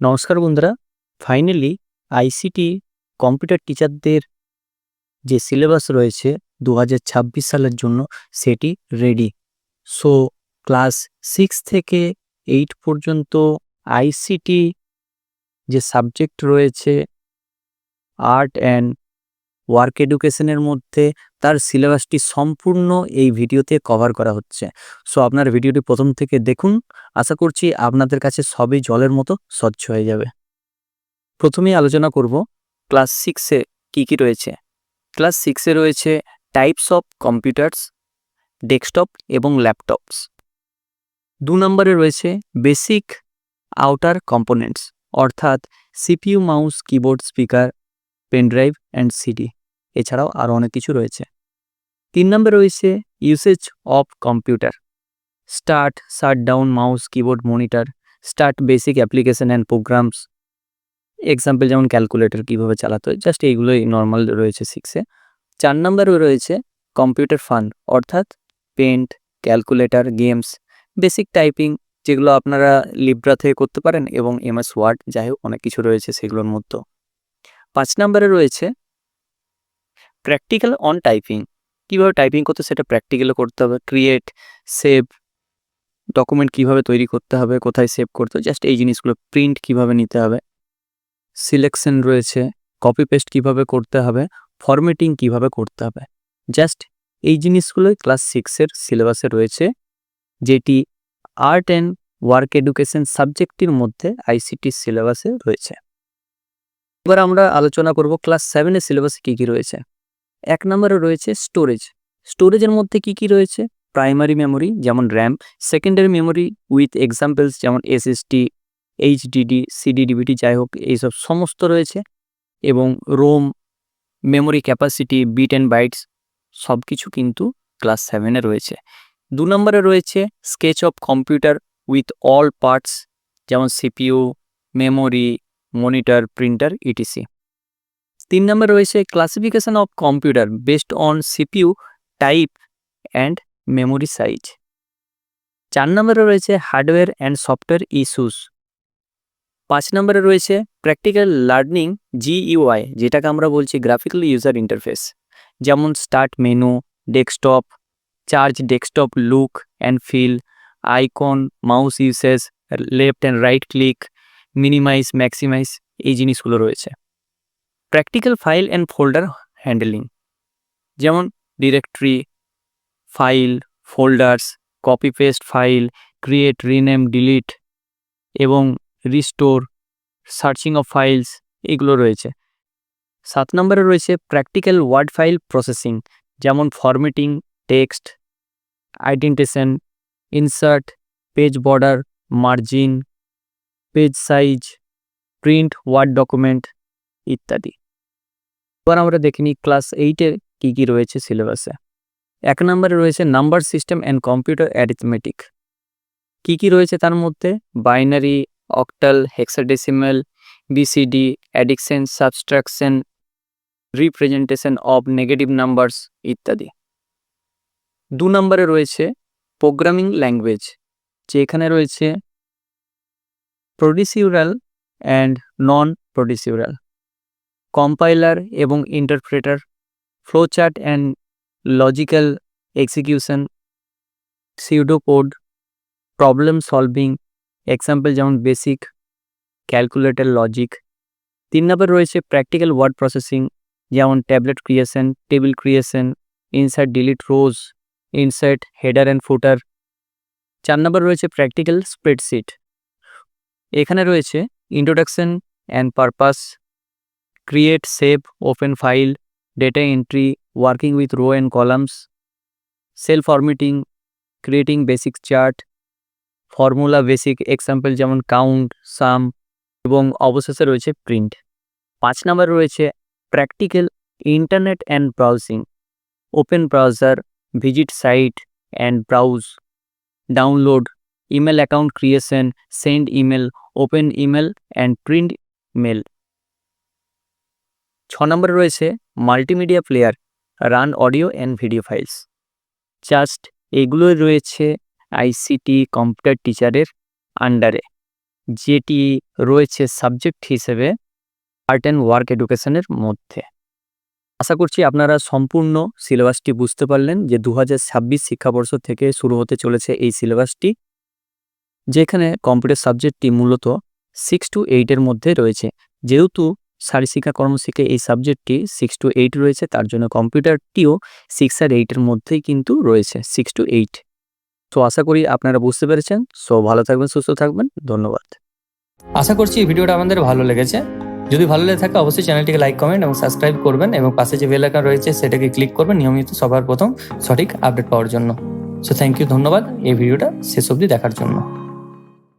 নমস্কার বন্ধুরা। Finally ICT computer টিচারদের যে সিলেবাস রয়েছে দু হাজার ছাব্বিশ সালের জন্য, সেটি রেডি সো ক্লাস সিক্স থেকে এইট পর্যন্ত আইসিটি যে সাবজেক্ট রয়েছে আর্ট অ্যান্ড ওয়ার্ক এডুকেশনের মধ্যে তার সিলেবাসটি সম্পূর্ণ এই ভিডিওতে কভার করা হচ্ছে। সো আপনার ভিডিওটি প্রথম থেকে দেখুন। আশা করছি আপনাদের কাছে সবই জলের মতো স্বচ্ছ হয়ে যাবে। প্রথমেই আলোচনা করব ক্লাস সিক্সে কী কী রয়েছে। ক্লাস সিক্সে রয়েছে টাইপস অফ কম্পিউটার্স ডেস্কটপ এবং ল্যাপটপস দু নম্বরে রয়েছে বেসিক আউটার কম্পোনেন্টস অর্থাৎ CPU mouse keyboard speaker pen drive and CD এছাড়াও আরও অনেক কিছু রয়েছে। তিন নম্বর রয়েছে usage of computer start shut down mouse keyboard monitor start basic application and programs example যেমন ক্যালকুলেটর কীভাবে চালাতে হয় জাস্ট এইগুলোই নর্মাল রয়েছে সিক্সে চার নম্বরে রয়েছে কম্পিউটার ফান অর্থাৎ paint calculator games basic typing যেগুলো আপনারা লিব্রা থেকে করতে পারেন এবং এমএস ওয়ার্ড যাই হোক অনেক কিছু রয়েছে সেগুলোর মধ্যে পাঁচ নম্বরে রয়েছে প্র্যাকটিক্যাল অন টাইপিং কীভাবে টাইপিং করতে সেটা প্র্যাকটিক্যালও করতে হবে। ক্রিয়েট সেভ ডকুমেন্ট কীভাবে তৈরি করতে হবে, কোথায় সেভ করতে হবে জাস্ট এই জিনিসগুলো প্রিন্ট কীভাবে নিতে হবে। সিলেকশন রয়েছে কপি পেস্ট কীভাবে করতে হবে ফরম্যাটিং কীভাবে করতে হবে। জাস্ট এই জিনিসগুলোই ক্লাস সিক্সের সিলেবাসে রয়েছে, যেটি আর্ট অ্যান্ড ওয়ার্ক এডুকেশন সাবজেক্টটির মধ্যে আইসিটি সিলেবাসে রয়েছে। এবার আমরা আলোচনা করব ক্লাস সেভেনের সিলেবাসে কী কী রয়েছে। এক নম্বরে রয়েছে স্টোরেজ স্টোরেজের মধ্যে কি কি রয়েছে? প্রাইমারি মেমোরি যেমন RAM secondary memory with examples যেমন এসএসডি এইচডিডি সিডিডিবিটি যাই হোক, এইসব সমস্ত রয়েছে। এবং ROM memory capacity bit and bytes সব কিছু কিন্তু ক্লাস সেভেনে রয়েছে। দু নম্বরে রয়েছে sketch of computer with all parts যেমন CPU memory monitor printer ETC তিন নম্বরে রয়েছে classification of computer based on CPU type and memory size চার নম্বরে রয়েছে হার্ডওয়্যার অ্যান্ড সফটওয়্যার ইস্যুস পাঁচ নম্বরে রয়েছে প্র্যাকটিক্যাল লার্নিং জিইউআই যেটাকে আমরা বলছি গ্রাফিক্যাল ইউজার ইন্টারফেস যেমন start menu desktop charge desktop look and feel icon mouse uses left and right click minimise maximise এই জিনিসগুলো রয়েছে। Practical file and folder handling যেমন directory file folders copy paste file create rename delete এবং restore searching of files এগুলো রয়েছে। সাত নম্বরে রয়েছে প্র্যাকটিক্যাল ওয়ার্ড ফাইল প্রসেসিং যেমন formatting text indentation insert page border margin page size print word document ইত্যাদি। এবার আমরা দেখে নিই ক্লাস এইটের কী কী রয়েছে সিলেবাসে এক নম্বরে রয়েছে number system and computer arithmetic কী কী রয়েছে তার মধ্যে? Binary octal hexadecimal BCD addition subtraction representation of negative numbers ইত্যাদি। দু নম্বরে রয়েছে প্রোগ্রামিং ল্যাঙ্গুয়েজ যে এখানে রয়েছে procedural and non procedural compiler এবং interpreter flowchart and logical execution pseudocode problem solving example যেমন বেসিক ক্যালকুলেটর লজিক তিন নম্বর রয়েছে প্র্যাকটিক্যাল ওয়ার্ড প্রসেসিং যেমন tablet creation table creation insert delete rows insert header and footer চার নম্বর রয়েছে practical spreadsheet এখানে রয়েছে introduction and purpose create save open file data entry working with row and columns cell formatting creating basic chart formula basic example যেমন count sum এবং অবশেষে রয়েছে print পাঁচ নাম্বার রয়েছে practical internet and browsing open browser visit site and browse download email account creation send email open email and print mail ছ নম্বরে রয়েছে multimedia player run audio and video files just এগুলোই রয়েছে ICT computer টিচারের আন্ডারে যেটি রয়েছে subject হিসেবে আর্ট অ্যান্ড ওয়ার্ক এডুকেশনের মধ্যে। আশা করছি আপনারা সম্পূর্ণ সিলেবাসটি বুঝতে পারলেন যে দু ছাব্বিশ শিক্ষাবর্ষ থেকে শুরু হতে চলেছে এই সিলেবাসটি যেখানে কম্পিউটার সাবজেক্টটি মূলত সিক্স টু এইটের মধ্যে রয়েছে। যেহেতু শারীরশিক্ষা কর্মশিক্ষা এই সাবজেক্টটি সিক্স টু এইট রয়েছে, তার জন্য কম্পিউটারটিও সিক্স আর এইটের মধ্যেই কিন্তু রয়েছে সিক্স টু এইট তো আশা করি আপনারা বুঝতে পেরেছেন সো ভালো থাকবেন, সুস্থ থাকবেন, ধন্যবাদ। আশা করছি এই ভিডিওটা আমাদের ভালো লেগেছে। যদি ভালো লেগে থাকে, অবশ্যই চ্যানেলটিকে লাইক কমেন্ট এবং সাবস্ক্রাইব করবেন এবং পাশে যে বেল আইকন রয়েছে, সেটাকে ক্লিক করবেন নিয়মিত সবার প্রথম সঠিক আপডেট পাওয়ার জন্য। সো থ্যাংক ইউ ধন্যবাদ। এই ভিডিওটা শেষ অবধি দেখার জন্য।